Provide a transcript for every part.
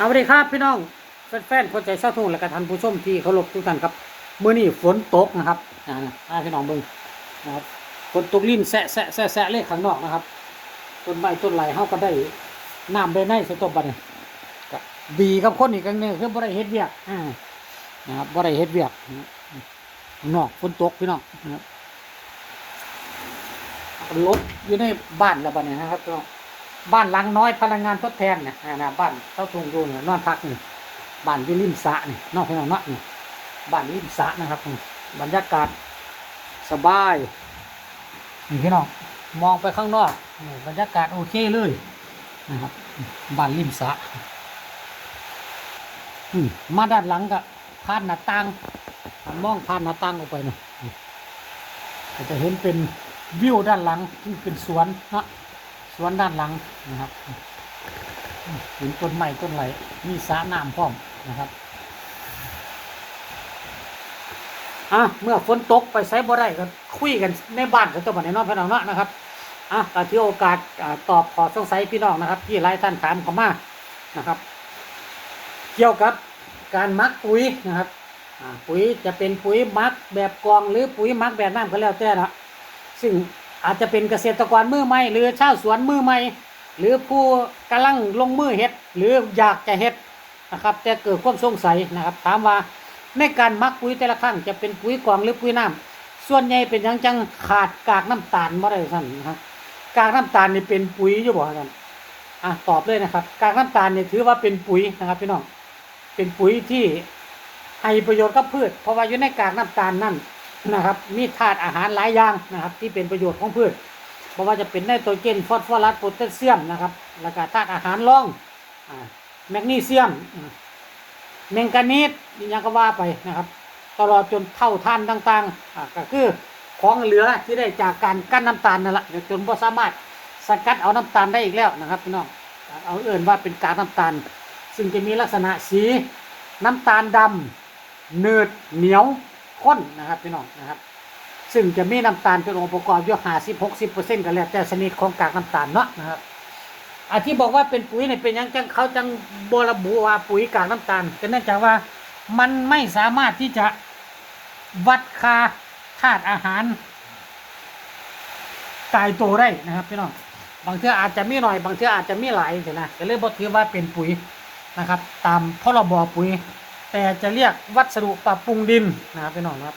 เอาสวัสดีครับพี่น้องแฟนๆคนใจเศร้าทุ่งและกระท่านผู้ชมที่เคารพทุกท่านครับเมื่อนี้ฝนตกนะครับอ่าพี่น้องเบิ่งนะครับฝนตกลิ้นแสะแสะแสะแสะเลขข้างนอกนะครับต้นไม้ต้นไหลเฮาก็ได้น้ำได้ในสตบบัดนี้ก็ดีกับคนอีกครั้งนึงคือบ่ได้เฮ็ดเวียกอ่านะครับบ่ได้เฮ็ดเวียกนอกฝนตกพี่น้องนะครับรถอยู่ในบ้านแล้วบัดนี้นะครับพี่น้อง บ้านหลังน้อยพลังงานทดแทนเนี่ยนะบ้านเต้าทงดูเนี่ยนอนพักนี่บ้านที่ริมสระนี่นอกพี่น้องเนาะนี่บ้านริมสระนะครับ บรรยากาศสบายนี่พี่น้องมองไปข้างนอกบรรยากาศโอเคเลยนะครับบ้านริมสระอืมมาด้านหลังก็ผ่านหน้าต่างมองผ่านหน้าต่างออกไปเนาะนี่ก็จะเห็นเป็นวิวด้านหลังที่เป็นสวนนะ สวนด้านหลังนะครับเห็นต้นไม้ต้นไหลมีสระน้ำพร้อมนะครับอะเมื่อฝนตกไปใช้บ่ได้ก็คุยกันในบ้านกันตัวบัดในนอกพี่น้องเนาะนะครับอะก็ถือโอกาสอตอบขอสงสัยพี่น้องนะครับ ที่หลายท่านถามเข้ามานะครับ เกี่ยวกับการมักปุ๋ยนะครับปุ๋ยจะเป็นปุ๋ยมักแบบกองหรือปุ๋ยมักแบบน้ำก็แล้วแต่นะซึ่ง อาจจะเป็นเกษตรกรมือใหม่หรือชาวสวนมือใหม่หรือผู้กำลังลงมือเฮ็ด หรืออยากจะเฮ็ดนะครับ แต่เกิดความสงสัยนะครับ ถามว่าในการมักปุ๋ยแต่ละครั้งจะเป็นปุ๋ยกองหรือปุ๋ยน้ำส่วนใหญ่เป็นยังจังขาดกากน้ำตาลบ่ได้ท่านนะครับกากน้ำตาลนี่เป็นปุ๋ยอยู่บ่ท่านอะตอบเลยนะครับ กากน้ำตาลนี่ถือว่าเป็นปุ๋ยนะครับพี่น้องเป็นปุ๋ยที่ให้ประโยชน์กับพืช เพราะว่าอยู่ในกากน้ำตาลนั่น นะครับ มีธาตุอาหารหลายอย่างนะครับ ที่เป็นประโยชน์ของพืชเพราะว่าจะเป็นไนโตรเจนฟอสฟอรัสโพแทสเซียมนะครับแล้วก็ธาตุอาหารรองแมกนีเซียมอ่าแมงกานีสนี่ยังก็ว่าไปนะครับ ตลอดจนเท่าท่านต่างๆอ่าก็คือของเหลือที่ได้จากการกั้นน้ำตาลนั่นแหละจนบ่สามารถสกัดเอาน้ำตาลได้อีกแล้วนะครับพี่น้องเอาเอื่นว่าเป็นกากน้ำตาล ซึ่งจะมีลักษณะสีน้ำตาลดำเนืดเหนียว ข้นนะครับพี่น้องนะครับ ซึ่งจะมีน้ำตาลเป็นองค์ประกอบอยู่ห้าสิบหกสิบเปอร์เซ็นต์กันแล้วแต่ชนิดของกากน้ำตาลเนาะนะครับอาที่บอกว่าเป็นปุ๋ยเนี่ยเป็นยังจังเขาจังบระบุว่าปุ๋ยกากน้ำตาลก็เนื่องจากว่ามันไม่สามารถที่จะวัดค่าธาตุอาหารตายตัวได้นะครับพี่น้องบางเทื่ออาจจะมีหน่อย บางเทื่ออาจจะมีหลายสินะก็เลยบอกถือว่าเป็นปุ๋ยนะครับ ตามพรบปุ๋ย แต่จะเรียกวัสดุปรับปรุงดินนะครับพี่น้องนะครับ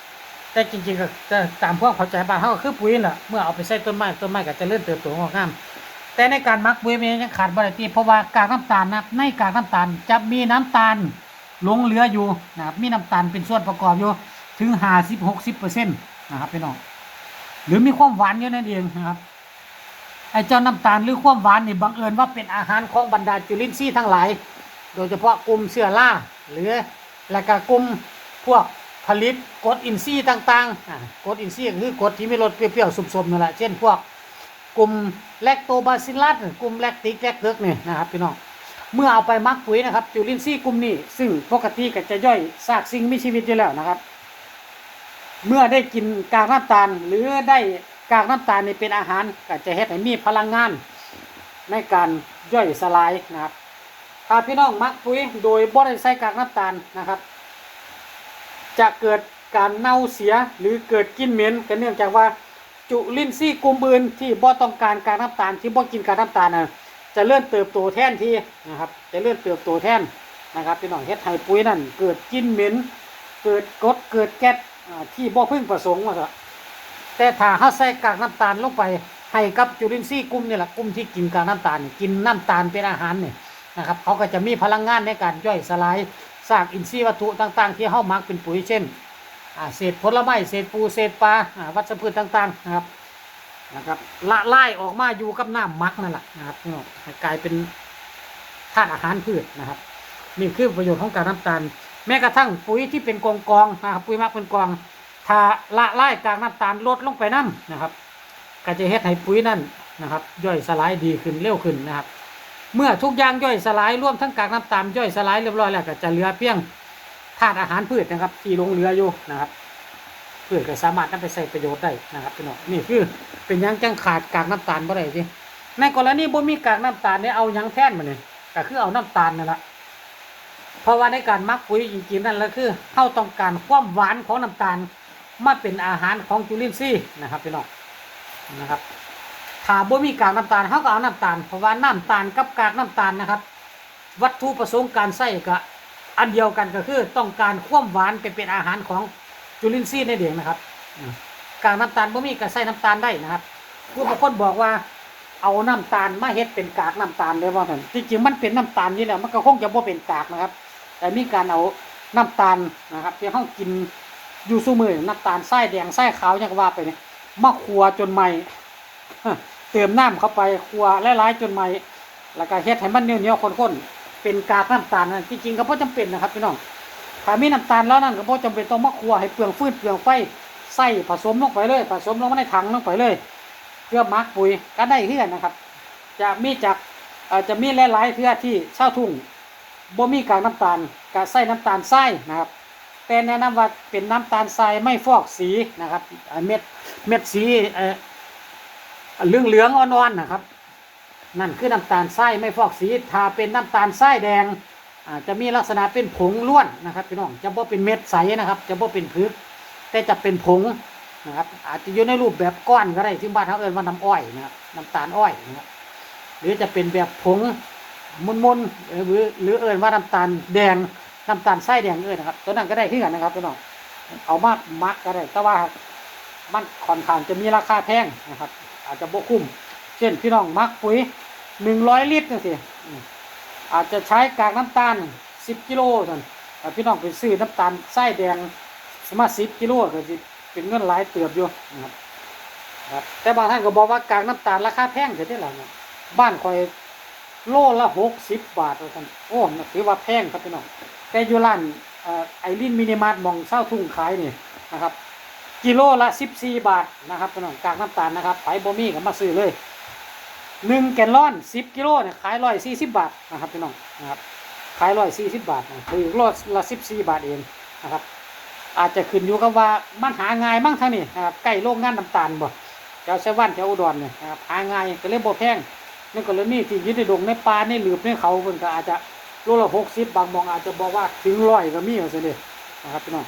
แต่จริงๆก็จะตามพวกเข้าใจบ้านเขาก็คือปุ๋ยแหละเมื่อเอาไปใส่ต้นไม้ต้นไม้ก็จะเริ่มเติบโตงอกงามแต่ในการมักปุ๋ยมันยังขาดบริตีเพราะว่ากากน้ำตาลนะในกากน้ำตาลจะมีน้ำตาลหลงเหลืออยู่นะครับมีน้ำตาลเป็นส่วนประกอบอยู่ถึงห้าสิบหกสิบเปอร์เซ็นต์นะครับพี่น้องหรือมีความหวานอยู่นั่นเองนะครับไอ้เจ้าน้ำตาลหรือความหวานนี่บังเอิญว่าเป็นอาหารของบรรดาจุลินทรีย์ทั้งหลาย โดยเฉพาะกลุ่มเชื้อราหรือ และก็กลุ่มพวกผลิตกรดอินทรีย์ต่างๆอ่ากรดอินทรีย์คือกรดที่มีรสเปรี้ยวๆสุมๆนั่นแหละเช่นพวกกลุ่มแลคโตบาซิลัสกลุ่มแลคติกแลคเทิกนี่นะครับพี่น้องเมื่อเอาไปมักปุ๋ยนะครับจุลินทรีย์กลุ่มนี้ซึ่งปกติก็จะย่อยซากสิ่งมีชีวิตอยู่แล้วนะครับ เมื่อได้กินกากน้ำตาล หรือได้กากน้ำตาลนี่เป็นอาหารก็จะเฮ็ดให้มีพลังงานในการย่อยสลายนะครับ ถ้าพี่น้องมักปุ๋ยโดยบ่ได้ใส่กากน้ำตาลนะครับ จะเกิดการเน่าเสียหรือเกิดกลิ่นเหม็นกันเนื่องจากว่าจุลินทรีย์กลุ่มอื่นที่บ่ต้องการกากน้ำตาลที่บ่กินกากน้ำตาลนะจะเลื่อนเติบโตแทนที่นะครับ จะเลื่อนเติบโตแทนนะครับพี่น้องเฮ็ดให้ปุ๋ยนั่นเกิดกลิ่นเหม็นเกิดกดเกิดแก๊สที่บ่พึ่งประสงค์ว่าซะแต่ถ้าเฮาใส่กากน้ำตาลลงไปให้กับจุลินทรีย์กลุ่มนี่แหละกลุ่มที่กินกากน้ำตาลกินน้ำตาลเป็นอาหารเนี่ย นะครับเขาก็จะมีพลังงานในการย่อยสลายซากอินทรีย์วัตถุต่าง ๆ ที่เฮามักเป็นปุ๋ยเช่นเศษผลไม้เศษปูเศษปลาวัชพืชต่างๆนะครับนะครับละลายออกมาอยู่กับน้ำมักนั่นแหละนะครับกลายเป็นธาตุอาหารพืชนะครับนี่คือประโยชน์ของการน้ำตาล แม้กระทั่งปุ๋ยที่เป็นกองกองนะครับปุ๋ยมักเป็นกองถ้าละลายกากน้ำตาลลดลงไปน้ำนะครับ ก็จะเฮ็ดให้ปุ๋ยนั่นนะครับ ย่อยสลายดีขึ้นเร็วขึ้นนะครับ เมื่อทุกอย่างย่อยสลายร่วมทั้งกากน้ำตาลย่อยสลายเรียบร้อยแล้วก็จะเหลือเพียงธาตุอาหารพืชนะครับ ที่ลงเหลืออยู่นะครับพืชก็สามารถนำไปใส่ประโยชน์ได้นะครับพี่น้องนี่คือเป็นยังจังขาดกากน้ำตาลบ่ได้สิในกรณีบ่มีกากน้ำตาลเนี่ยเอายังแทนมาเนี่ยก็คือเอาน้ำตาลนั่นแหละเพราะว่าในการมักปุ๋ยจริงๆนั่นแหละคือเฮาต้องการความหวานของน้ำตาลมาเป็นอาหารของจุลินทรีย์นะครับพี่น้องนะครับ ถ้าบ่มีกากน้ำตาลเฮาก็เอาน้ำตาลเพราะว่าน้ำตาลกับกากน้ำตาลนะครับ วัตถุประสงค์การใส่ก็อันเดียวกันก็คือต้องการความหวานไปเป็นอาหารของจุลินทรีย์ในเด็กนะครับกากน้ำตาลบ่มีก็ใส่น้ำตาลได้นะครับผู้บางคนบอกว่าเอาน้ำตาลมาเฮ็ดเป็นกากน้ำตาลเลยว่าท่านจริงๆมันเป็นน้ำตาลนี่แหละมันก็คงจะบ่เป็นกากนะครับ แต่มีการเอาน้ำตาลนะครับที่เฮากินอยู่ซุมื้อน้ำตาลทรายแดงทรายขาวจังก็ว่าไปเนี่ยมาคั่วจนใหม่ เติมน้ำเข้าไปคั่วหลายๆจนใหม่แล้วก็เฮ็ดให้มันเหนียวๆข้นๆเป็นกากน้ำตาลนั่นจริงๆก็บ่จำเป็นนะครับพี่น้องถ้ามีน้ำตาลแล้วนั่นก็บ่จำเป็นต้องมาคั่วให้เปลืองฟืนเปลืองไฟใส่ผสมลงไปเลย ผสมลงมาในถังลงไปเลยเพื่อมักปุ๋ยก็ได้เพื่อนนะครับ จะมีจากอ่อจะมีหลายๆเพื่อที่เช่าทุ่งบ่มีกากน้ำตาลกใส่น้ำตาลทรายนะครับ แต่แนะนำว่าเป็นน้ำตาลทรายไม่ฟอกสีนะครับเม็ดเม็ดสี เหลืองเหลืองอ่อนๆนะครับ นั่นคือน้ำตาลทรายไม่ฟอกสีถ้าเป็นน้ำตาลทรายแดงอาจะมีลักษณะเป็นผงล้วนนะครับพี่น้องจะบ่เป็นเม็ดใสนะครับ จะบ่เป็นพึกแต่จะเป็นผงนะครับ อาจจะอยู่ในรูปแบบก้อนก็ได้ที่บ้านเขาเอิ้นว่าน้ำอ้อยนะครับน้ำตาลอ้อยนะครับหรือจะเป็นแบบผงมุนๆหรือหรือเอิ้นว่าน้ำตาลแดงน้ำตาลทรายแดงเอิ้นนะครับ ตัวนั้นก็ได้ที่กันนะครับพี่น้องเอามามักก็ได้แต่ว่ามันค่อนข้างจะมีราคาแพงนะครับ อาจจะบ่คุ้ม เช่นพี่น้องมักปุ๋ยหนึ่งร้อยลิตรจังซี่อืมอาจจะใช้กากน้ำตาลสิบกิโลท่านพี่น้องไปซื้อน้ำตาลทรายแดงสมาสิบกิโลก็สิเป็นเงินหลายเติบอยู่นะครับแต่บางท่านก็บอกว่ากากน้ำตาลราคาแพงเสียที่หลังบ้านคอยโลละหกสิบบาทว่าท่านโอ้นะถือว่าแพงครับพี่น้องแต่ยูร้านไอรินมินิมาร์ทมองเช่าทุ่งขายนี่นะครับ กิโลละสิบสี่บาทนะครับพี่น้องกากน้ำตาลนะครับไผบ่มีก็มาซื้อเลยหนึ่งแกนลอนสิบกิโลเนี่ยขายร้อยสี่สิบบาทนะครับพี่น้องนะครับขายร้อยสี่สิบบาทคือโลละสิบสี่บาทเองนะครับ อาจจะขึ้นอยู่กับว่ามันหาง่ายมั่งทางนี้นะครับใกล้โรงงานน้ำตาลบ่แถวเซวันแถวอุดรเนี่ยนะครับหาง่ายก็เลยบ่แพงนั่นก็เลยนี่ที่ยึดในดงในป่าในหลืบในเขาเพิ่นก็อาจจะโลละหกสิบบางมองอาจจะบอกว่าถึงร้อยก็มีว่าซั่นเด้นะครับพี่น้อง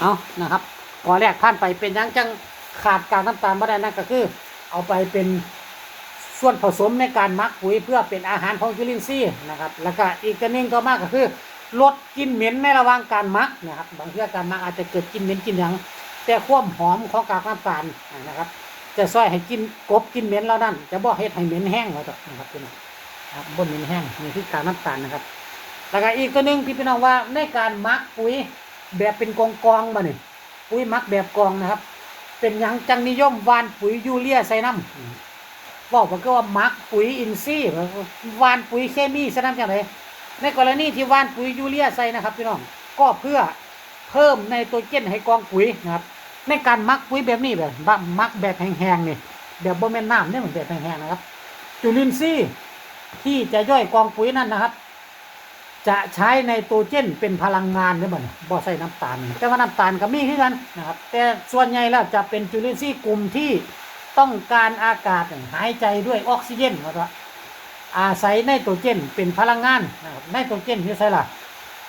เอานะครับ ก่อนแรกผ่านไปเป็นยังจังขาดการน้ำตาลบ่ได้นั่นก็คือ เอาไปเป็นส่วนผสมในการมักปุ๋ยเพื่อเป็นอาหารของจุลินทรีย์นะครับ แล้วก็อีกตัวหนึงก็มากก็คือลดกลิ่นเหม็นในระหว่างการมักนะครับบางทีการมักอาจจะเกิดกลิ่นเหม็นกลิ่นหยังแต่ความหอมของกากน้ำตาลนะครับ จะช่วยให้กินกบกินเหม็นแล้วนั่นจะบ่เฮ็ดให้เหม็นแห้งไว้ต่อนะครับพี่น้องครับบนเหม็นแห้งนี่คือกากน้ำตาลนะครับ แล้วก็อีกตัวหนึงที่พี่น้องว่าในการมักปุ๋ยแบบเป็นกองกองๆมาเนี่ย ปุ๋ยมักแบบกองนะครับ เป็นยังจังนิยมวานปุ๋ยยูเรียใส่น้ำบอกมันก็ว่ามักปุ๋ยอินทรีย์วานปุ๋ยเคมีซน้ำจังไรในกรณีที่วานปุ๋ยยูเรียใส่นะครับพี่น้องก็เพื่อเพิ่มในตัวเจนให้กองปุ๋ยนะครับ ในการมักปุ๋ยแบบนี้แบบมักแบบแห้งๆนี่แบบโบแมนน้ำเนี่ยเหมือนแบบแห้งๆนะครับ จุลินทรีย์ที่จะย่อยกองปุ๋ยนั่นนะครับ จะใช้ในตัวเจนเป็นพลังงานหรือเปล่าเนี่ยบ่ใส่น้ำตาล แต่ว่าน้ำตาลก็มีคือกันนะครับ แต่ส่วนใหญ่แล้วจะเป็นจุลินทรีย์กลุ่มที่ต้องการอากาศหายใจด้วยออกซิเจนครับอาศัยไนโตรเจนเป็นพลังงานนะครับไนโตรเจนนี่ใช่ล่ะ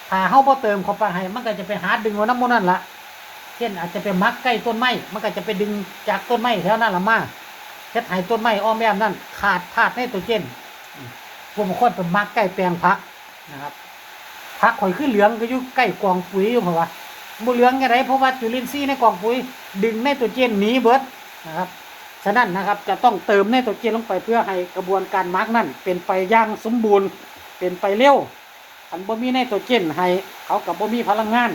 ถ้าเฮาบ่เติมเข้าไปให้มันก็จะไปหาดึงเอาน้ำมันนั่นละเช่นอาจจะไปมักใกล้ต้นไม้มันก็จะไปดึงจากต้นไม้แถวนั้นละมาเฮ็ดให้ต้นไม้อ้อมแอมนั่นขาดธาตุไนโตรเจนอืมพวกบางคนไปมักใกล้แปลงผักนะครับ ผักข่อยขึ้นเหลืองก็อยู่ใกล้กองปุ๋ยอยู่เพราะว่าบ่เหลืองไงไรเพราะว่าจุลินทรีย์ในกองปุ๋ย ดึงไนโตรเจนหนีเบิดนะครับฉะนั้นนะครับจะต้องเติมไนโตรเจนลงไปเพื่อให้กระบวนการมาร์กนั่นเป็นไปอย่างสมบูรณ์ เป็นไปเร็วอันบ่มีไนโตรเจนให้เขากับบ่มีพลังงาน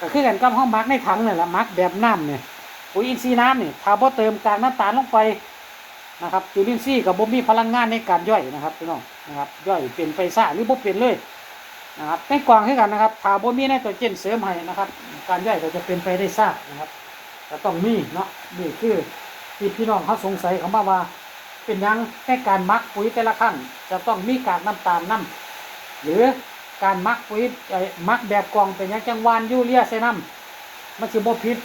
ก็คือกันกับห้องมาร์กในถังนี่แหละมาร์กแบบน้ำเนี่ยปุ๋ยอินทรีย์น้ำเนี่ยถ้าบ่เติมกากน้ำตาลลงไปนะครับจุลินทรีย์กับบ่มีพลังงานในการย่อยนะครับพี่น้องนะครับย่อยเป็นไปซ่าหรือบ่เป็นเลย นะครับในกวางคือกันนะครับถ้าบ่มีไนโตรเจนเสริมให้นะครับ การย่อยก็จะเป็นไปได้ซ่านะครับก็ต้องมีเนาะนี่คือที่พี่น้องเขาสงสัยเขามาว่า เป็นยังในการมักปุ๋ยแต่ละขั้นจะต้องมีกากน้ำตาลน้ำหรือการมักปุ๋ยมักแบบกองเป็นยังจังวานยูเรียใส่น้ำมันสิบ่ผิด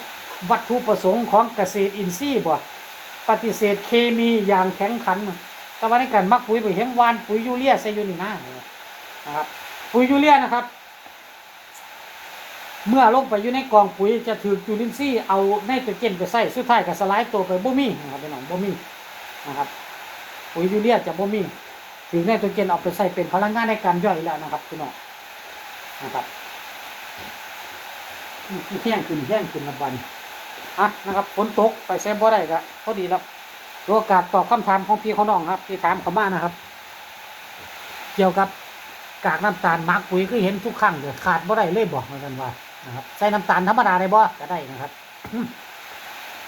วัตถุประสงค์ของเกษตรอินทรีย์บ่ปฏิเสธเคมีอย่างแข็งขันแต่ว่าในการมักปุ๋ยไปเห็นวานปุ๋ยยูเรียใส่ยูนี่นะนะครับ ปุ๋ยยูเรียนะครับ เมื่อลงไปอยู่ในกองปุ๋ยจะถือจุลินทรีย์เอาไนโตรเจนไปใส่สุดท้ายก็สลายตัวไปบ่มีนะครับพี่น้องบ่มีนะครับ ปุ๋ยยูเรียจะบ่มีถือไนโตรเจนเอาไปใส่เป็นพลังงานในการย่อยแล้วนะครับพี่น้องนะครับแห้งขึ้นแห้งขึ้นละบันอะนะครับฝนตกไปแซมบ่ได้ก็พอดีแล้วตัวโอกาสตอบคำถามของพี่เขาน้องครับที่ถามเขามานะครับ เกี่ยวกับ กากน้ำตาลมักปุ๋ยคือเห็นทุกครั้งเลยขาดบ่ได้เลยบอกเหมือนกันว่านะครับใส่น้ำตาลธรรมดาได้บ่ก็ได้นะครับ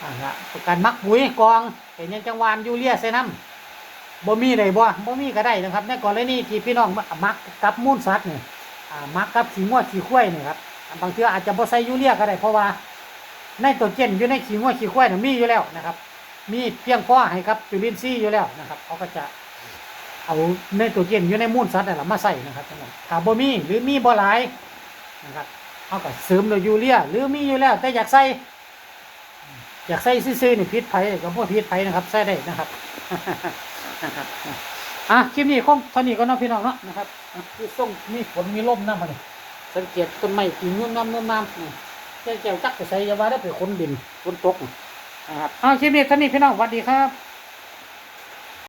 อ่าละการมักปุ๋ยกองเป็นยังจังหวานยูเรียใส่น้ำบ่มีได้บ่บ่มีก็ได้นะครับในกรณีที่พี่น้องมักกับมูลสัตว์เนี่ยมักกับขี้งวขี้ควยเนี่ยครับบางทีอาจจะบ่ใส่ยูเรียก็ได้เพราะว่าในตัวเจนอยู่ในขี้งวขี้ควยเนี่ยมีอยู่แล้วนะครับ มีเพียงพอให้ครับจุลินทรีย์อยู่แล้วนะครับเขาก็จะ เอาในตัวเจนอยู่ในมูลสัตว์นั่นแหละมาใส่นะครับท่านผู้ชมถ้าบ่มีหรือมีบ่หลายนะครับเขาก็เสริมโดยยูเรียหรือมีอยู่แล้ว แต่อยากใส่อยากใส่ซื่อๆนี่พิษไผก็บ่พิษไผนะครับใส่ได้นะครับนะครับอะคลิปนี้คงเท่านี้ก็เนาะพี่น้องเนาะนะครับคือส่งมีฝนมีลมนะมาเนี่ยสังเกตต้นไม้กิ่งนุ่นน้ำนุ่นน้ำนี่แก้วจักไปใส่ยาว่าได้ไปคนดินฝนตกนี่นะครับอะคลิปนี้เท่านี้พี่น้องสวัสดีครับ